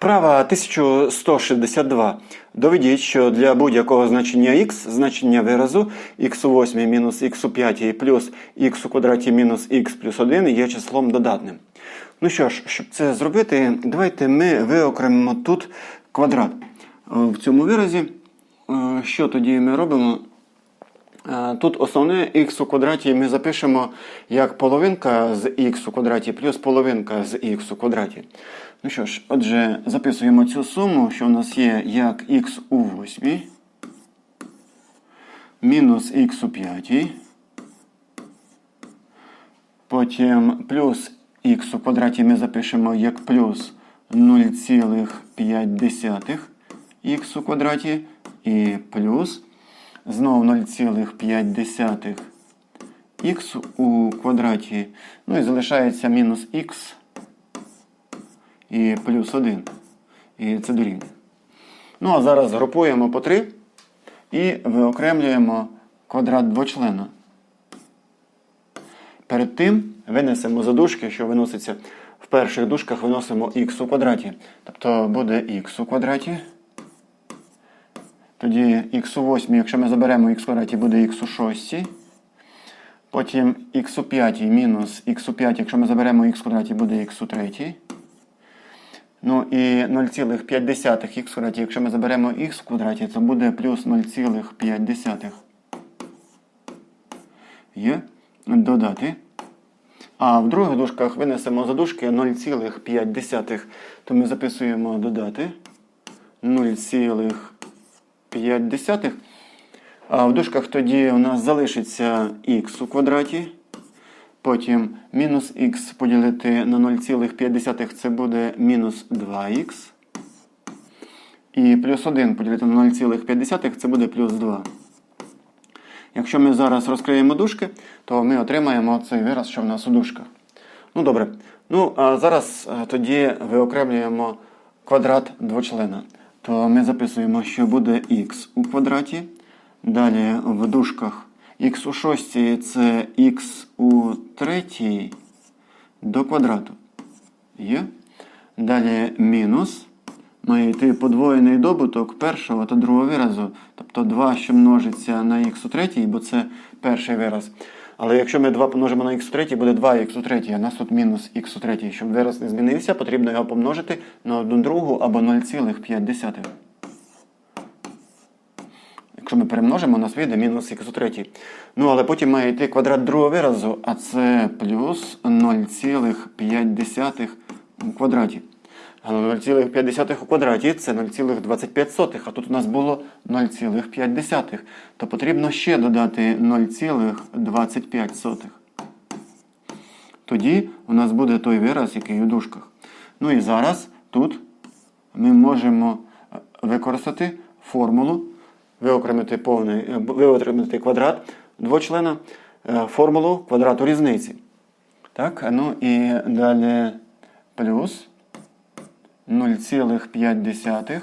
Вправа 1162. Доведіть, що для будь-якого значення х значення виразу х у 8 мінус х у 5 плюс х у квадраті мінус х плюс 1 є числом додатним. Ну що ж, щоб це зробити, давайте ми виокремимо тут квадрат. Е, В цьому виразі, е, що тоді ми робимо? Е, Тут основне х у квадраті ми запишемо як половинка з х у квадраті плюс половинка з х у квадраті. Ну що ж, отже, записуємо цю суму, що у нас є як х у 8 мінус х у 5, потім плюс х у квадраті ми запишемо як плюс 0,5 х у квадраті і плюс Знову 0,5 х у квадраті. Ну і залишається мінус х і плюс 1. І це дорівнює. Ну, а зараз групуємо по 3 і виокремлюємо квадрат двочлена. Перед тим винесемо за дужки, що виноситься в перших дужках, виносимо х у квадраті. Тобто буде х у квадраті. Тоді х у 8, якщо ми заберемо х квадраті, буде х у 6. Потім х у 5 мінус х у 5, якщо ми заберемо х квадраті, буде х у 3. Ну і 0,5 х квадраті, якщо ми заберемо х в квадраті, це буде плюс 0,5. Є. Додати. А в других дужках винесемо за дужки 0,5, то ми записуємо додати 0,5. 5. А в дужках тоді у нас залишиться х у квадраті. Потім мінус х поділити на 0,5 це буде мінус 2х. І плюс 1 поділити на 0,5 це буде плюс 2. Якщо ми зараз розкриємо дужки, то ми отримаємо цей вираз, що в нас у дужках. Ну добре. Ну, а зараз тоді виокремлюємо квадрат двочлена то ми записуємо, що буде х у квадраті. Далі в дужках х у шостій це х у третій до квадрату. Є. Далі мінус. Має йти подвоєний добуток першого та другого виразу. Тобто 2, що множиться на х у третій, бо це перший вираз. Але якщо ми 2 помножимо на х третій, буде 2х у третій, а нас тут мінус х третій. Щоб вираз не змінився, потрібно його помножити на 1 другу або 0,5. Якщо ми перемножимо, у нас вийде мінус х третій. Ну, але потім має йти квадрат другого виразу, а це плюс 0,5 у квадраті. 0,5 у квадраті це 0,25, а тут у нас було 0,5. То потрібно ще додати 0,25. Тоді у нас буде той вираз, який у дужках. Ну і зараз тут ми можемо використати формулу, виокремити повний, виокремити квадрат двочлена, формулу квадрату різниці. Так, ну і далі плюс. 0,5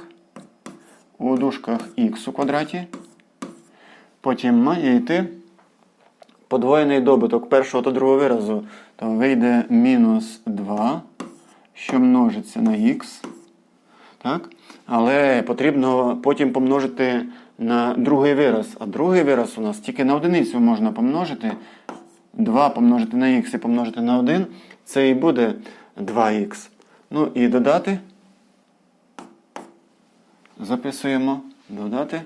у дужках х у квадраті. Потім має йти подвоєний добуток першого та другого виразу. То вийде мінус 2, що множиться на х. Так? Але потрібно потім помножити на другий вираз. А другий вираз у нас тільки на одиницю можна помножити. 2 помножити на х і помножити на 1. Це і буде 2х. Ну і додати. Записуємо додати.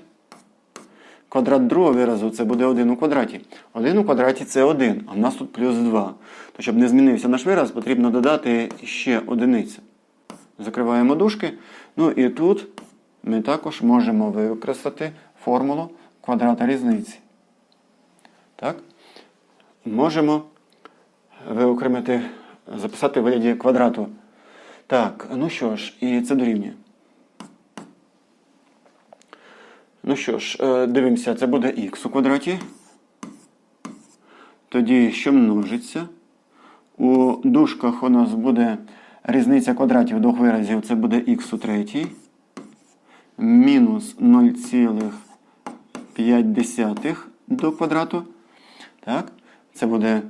Квадрат другого виразу це буде 1 у квадраті. 1 у квадраті це 1, а в нас тут плюс 2. То, щоб не змінився наш вираз, потрібно додати ще одиницю. Закриваємо дужки. Ну і тут ми також можемо використати формулу квадрата різниці. Так? Можемо виокремити, записати в вигляді квадрату. Так, ну що ж, і це дорівнює. Ну що ж, е, дивимося, це буде х у квадраті. Тоді, що множиться? У дужках у нас буде різниця квадратів двох виразів, це буде х у третій. Мінус 0,5 до квадрату. Так, Це буде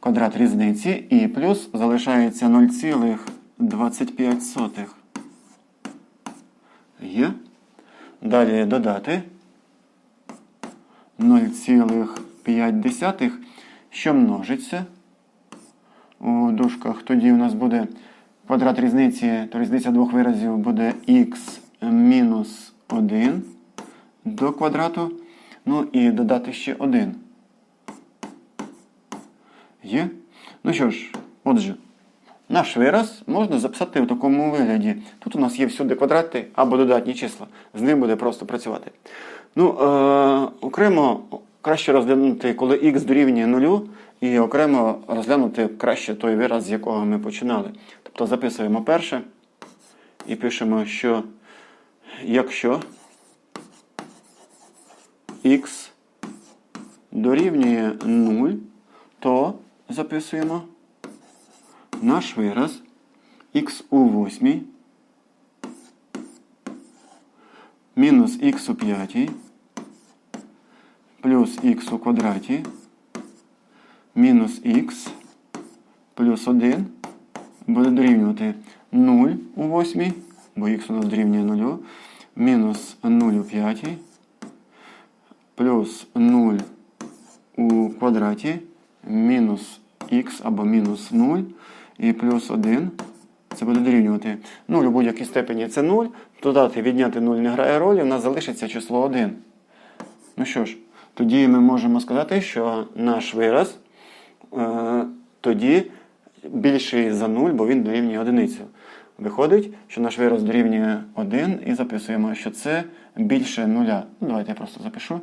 квадрат різниці. І плюс залишається 0,25. Є. Далі додати 0,5, що множиться у дужках. Тоді у нас буде квадрат різниці, то різниця двох виразів буде х мінус 1 до квадрату. Ну і додати ще 1. Є? Ну що ж, отже, наш вираз можна записати в такому вигляді. Тут у нас є всюди квадрати або додатні числа. З ним буде просто працювати. Ну, е, окремо краще розглянути, коли х дорівнює нулю, і окремо розглянути краще той вираз, з якого ми починали. Тобто записуємо перше і пишемо, що якщо х дорівнює 0, то записуємо наш вираз х у восьмій мінус х у п'ятій плюс х у квадраті мінус х плюс 1 буде дорівнювати 0 у восьмій, бо х у нас дорівнює 0, мінус 0 у п'ятій плюс 0 у квадраті мінус х або мінус 0 і плюс 1. Це буде дорівнювати 0 у будь-якій степені це 0. Додати відняти 0 не грає ролі, у нас залишиться число 1. Ну що ж, тоді ми можемо сказати, що наш вираз е, тоді більший за 0, бо він дорівнює одиницю. Виходить, що наш вираз дорівнює 1 і записуємо, що це більше 0. Ну, давайте я просто запишу.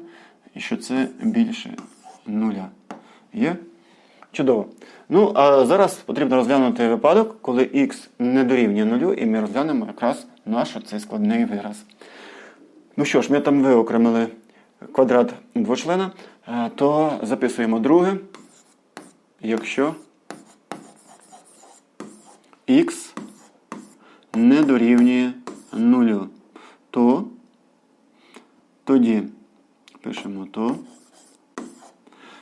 Що це більше 0. Є? Чудово. Ну, а зараз потрібно розглянути випадок, коли х не дорівнює 0, і ми розглянемо якраз наш цей складний вираз. Ну що ж, ми там виокремили квадрат двочлена, е, то записуємо друге. Якщо х не дорівнює 0, то тоді пишемо то.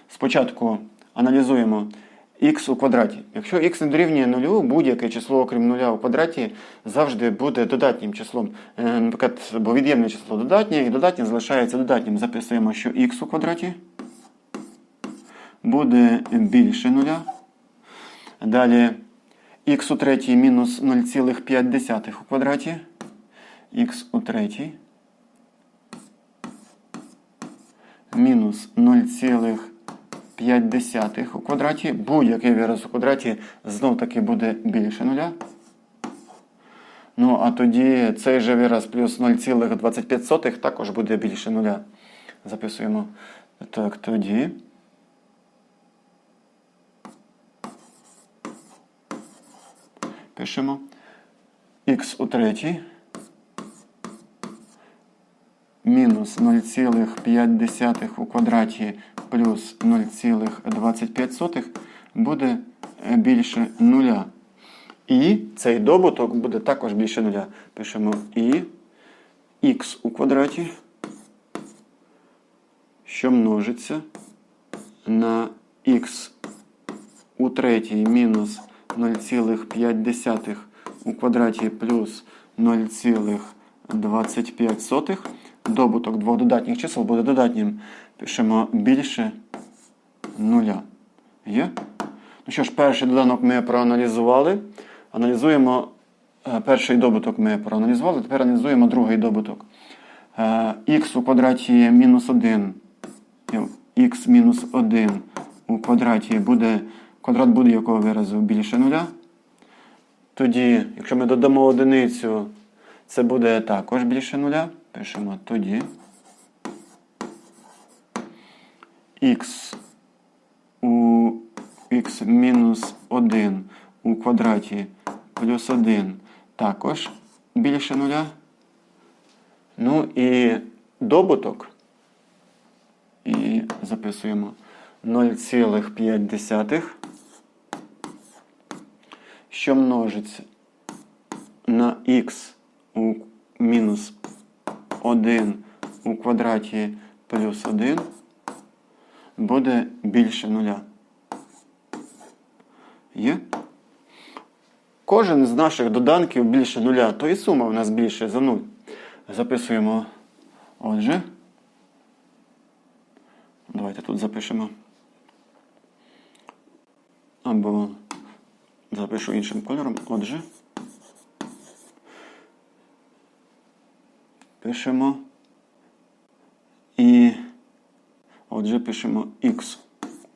Спочатку аналізуємо х у квадраті. Якщо х не дорівнює 0, будь-яке число, окрім 0 у квадраті, завжди буде додатнім числом. Е, Наприклад, бо від'ємне число додатнє, і додатнє залишається додатнім. Записуємо, що х у квадраті буде більше 0. Далі х у третій мінус 0,5 у квадраті. х у третій мінус 0,5 у квадраті. Будь-який вираз у квадраті знов таки буде більше нуля. Ну, а тоді цей же вираз плюс 0,25 також буде більше нуля. Записуємо. Так, тоді. Пишемо х у третій мінус 0,5 у квадраті плюс 0,25 буде більше нуля. І цей добуток буде також більше нуля. Пишемо і х у квадраті, що множиться на х у третій мінус 0,5 у квадраті плюс 0,25. Добуток двох додатніх чисел буде додатнім. Пишемо більше нуля. Є? Ну що ж, перший доданок ми проаналізували. Аналізуємо е, перший добуток ми проаналізували, тепер аналізуємо другий добуток. Х у квадраті мінус 1. Х мінус 1 у квадраті буде квадрат будь-якого виразу більше нуля. Тоді, якщо ми додамо одиницю, це буде також більше нуля. Пишемо тоді. Х у х мінус 1 у квадраті плюс 1 також більше нуля. Ну і добуток. І записуємо 0,5, що множиться на х у мінус 1 у квадраті плюс 1 буде більше нуля. Є? Кожен з наших доданків більше нуля, то і сума в нас більше за 0. Записуємо. Отже. Давайте тут запишемо. Або запишу іншим кольором. Отже. Пишемо. І отже пишемо х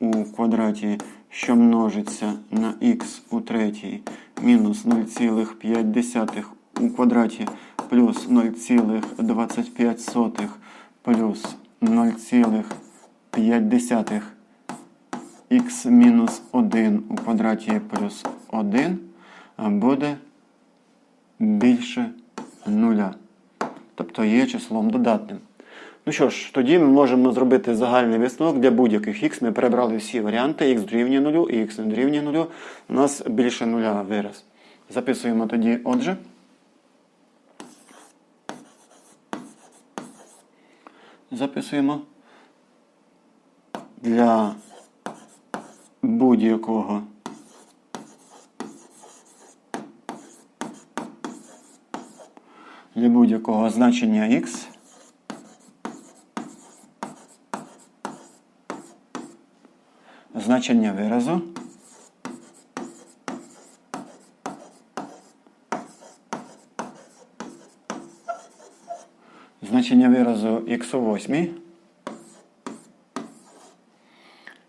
у квадраті, що множиться на х у третій, мінус 0,5 у квадраті плюс 0,25 плюс 0,5 х мінус 1 у квадраті плюс 1 буде більше нуля. Тобто є числом додатним. Ну що ж, тоді ми можемо зробити загальний висновок для будь-яких х. Ми перебрали всі варіанти, х дорівнює нулю і х не дорівнює нулю. У нас більше нуля вираз. Записуємо тоді, отже. Записуємо для будь-якого для будь-якого значення x. Значення виразу. Значення виразу х у 8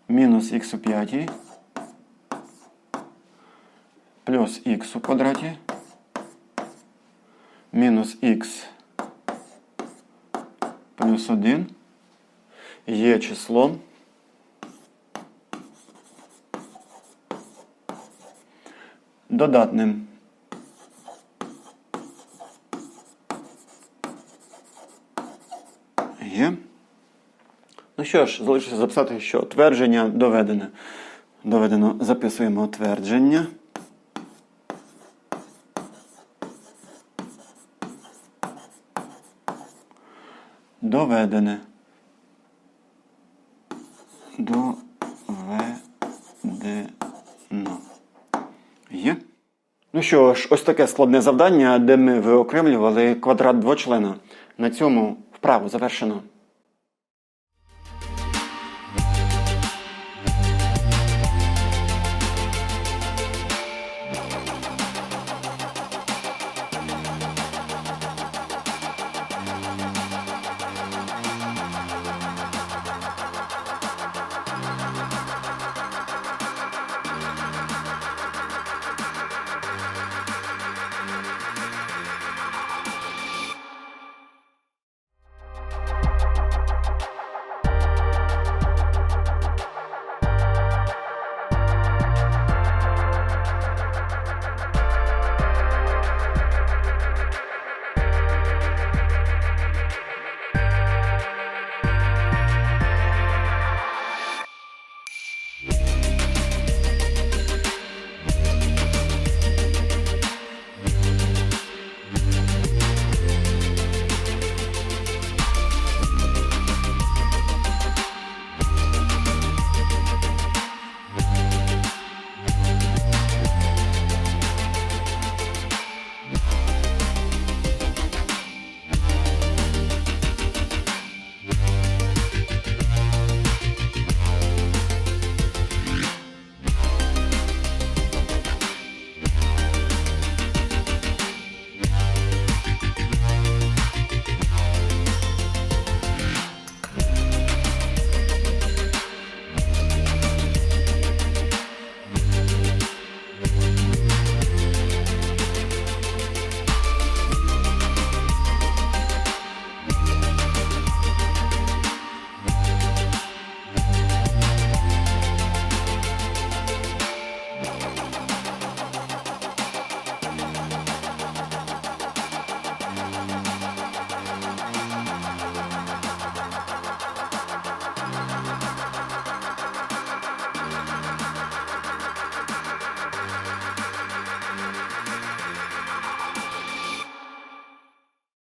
мінус х у 5 плюс х у квадраті мінус х плюс 1 є числом додатним. Є. Ну що ж, залишиться записати, що твердження доведене. Доведено, записуємо твердження. Доведене. Доведено. Є. Ну що ж, ось таке складне завдання, де ми виокремлювали квадрат двочлена. На цьому вправу завершено.